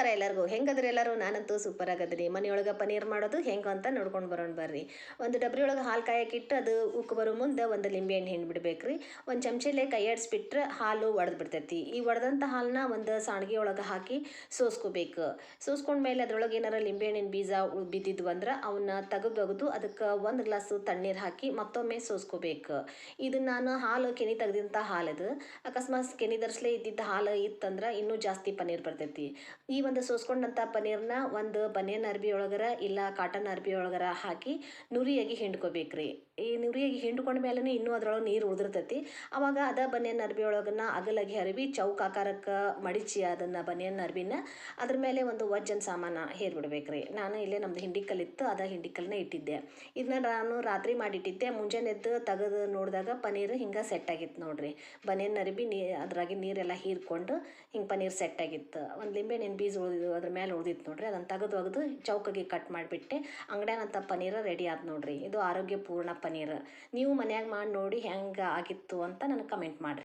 ನಮಸ್ಕಾರ ಎಲ್ಲರಿಗೂ. ಹೆಂಗದ್ರೆ ಎಲ್ಲರೂ? ನಾನಂತೂ ಸೂಪರ್ ಆಗದ್ರಿ ಮನೆಯೊಳಗೆ ಪನೀರ್ ಮಾಡೋದು ಹೆಂಗೆ ಅಂತ ನೋಡ್ಕೊಂಡು ಬರೋಣ ಬರ್ರಿ. ಒಂದು ಡಬ್ರಿ ಒಳಗೆ ಹಾಲು ಕಾಯಕ್ಕಿಟ್ಟು ಅದು ಉಕ್ಕು ಬರೋ ಮುಂದೆ ಒಂದು ಲಿಂಬೆಹಣ್ಣು ಹಿಂಡಿ ಬಿಡ್ಬೇಕ್ರಿ. ಒಂದು ಚಮಚಲೆ ಕೈ ಆಡಿಸ್ಬಿಟ್ರೆ ಹಾಲು ಒಡೆದು ಬಿಡ್ತೈತಿ. ಈ ಒಡೆದಂಥ ಹಾಲನ್ನ ಒಂದು ಸಾಣಿಗೆ ಒಳಗೆ ಹಾಕಿ ಸೋಸ್ಕೋಬೇಕು. ಸೋಸ್ಕೊಂಡ್ಮೇಲೆ ಅದ್ರೊಳಗೆ ಏನಾರ ಲಿಂಬೆಹಣ್ಣಿನ ಬೀಜ ಉಳ್ ಬಿದ್ದಿದ್ವು ಅಂದ್ರೆ ಅವನ್ನ ತೆಗೆದು ಅದಕ್ಕೆ ಒಂದು ಗ್ಲಾಸು ತಣ್ಣೀರು ಹಾಕಿ ಮತ್ತೊಮ್ಮೆ ಸೋಸ್ಕೋಬೇಕು. ಇದು ನಾನು ಹಾಲು ಕೆನೆ ತೆಗೆದಂಥ ಹಾಲದು. ಅಕಸ್ಮಾತ್ ಕೆನೆ ದರ್ಸ್ಲೇ ಇದ್ದಿದ್ದ ಹಾಲು ಇತ್ತಂದ್ರೆ ಇನ್ನೂ ಜಾಸ್ತಿ ಪನೀರ್ ಬರ್ತೈತಿ. ಈ ಒಂದು ಸೋಸ್ಕೊಂಡಂಥ ಪನೀರ್ನ ಒಂದು ಬನಿಯನ್ ಅರ್ಬಿ ಒಳಗರ ಇಲ್ಲ ಕಾಟನ್ ಅರ್ಬಿ ಒಳಗರ ಹಾಕಿ ನುರಿಯಾಗಿ ಹಿಂಡ್ಕೋಬೇಕ್ರಿ. ಈ ನುರಿಯಾಗಿ ಹಿಂಡ್ಕೊಂಡ ಮೇಲೆ ಇನ್ನೂ ಅದರೊಳಗೆ ನೀರು ಉಳಿದಿರ್ತೈತಿ. ಆವಾಗ ಅದ ಬನಿಯನ್ ಅರ್ಬಿ ಒಳಗನ್ನ ಅಗಲಾಗಿ ಹರಿವಿ ಚೌಕ ಆಕಾರಕ್ಕೆ ಮಡಿಚಿ ಅದನ್ನು ಬನಿಯನ್ ಅರ್ಬಿನ ಅದ್ರ ಮೇಲೆ ಒಂದು ವಜ್ಜನ್ ಸಾಮಾನ ಹೇರ್ಬಿಡ್ಬೇಕ್ರಿ. ನಾನು ಇಲ್ಲೇ ನಮ್ದು ಹಿಂಡಿಕಲ್ಲಿತ್ತು ಅದ ಹಿಂಡಿಕಲ್ನ ಇಟ್ಟಿದ್ದೆ. ಇದನ್ನ ನಾನು ರಾತ್ರಿ ಮಾಡಿಟ್ಟಿದ್ದೆ. ಮುಂಜಾನೆ ಎದ್ದು ತೆಗೆದು ನೋಡಿದಾಗ ಪನೀರ್ ಹಿಂಗೆ ಸೆಟ್ ಆಗಿತ್ತು ನೋಡ್ರಿ. ಬನಿಯನ್ ಅರಿಬಿ ನೀ ಅದ್ರಾಗಿ ನೀರೆಲ್ಲ ಹೀರ್ಕೊಂಡು ಹಿಂಗೆ ಪನೀರ್ ಸೆಟ್ ಆಗಿತ್ತು. ಒಂದು ಲಿಂಬೆ ಬೀಜ ಉಳಿದು ಅದ್ರ ಮೇಲೆ ಉಳಿದಿತ್ತು ನೋಡ್ರಿ. ಅದನ್ನು ತೆಗೆದು ಒಗೆದು ಚೌಕಗೆ ಕಟ್ ಮಾಡಿಬಿಟ್ಟೆ ಅಂಗಡ್ಯಾನಂಥ ಪನ್ನೀರ ರೆಡಿ ಆದ ನೋಡ್ರಿ. ಇದು ಆರೋಗ್ಯಪೂರ್ಣ ಪನೀರ್. ನೀವು ಮನ್ಯಾಗ ಮಾಡಿ ನೋಡಿ ಹೆಂಗೆ ಆಗಿತ್ತು ಅಂತ ನನಗೆ ಕಮೆಂಟ್ ಮಾಡಿರಿ.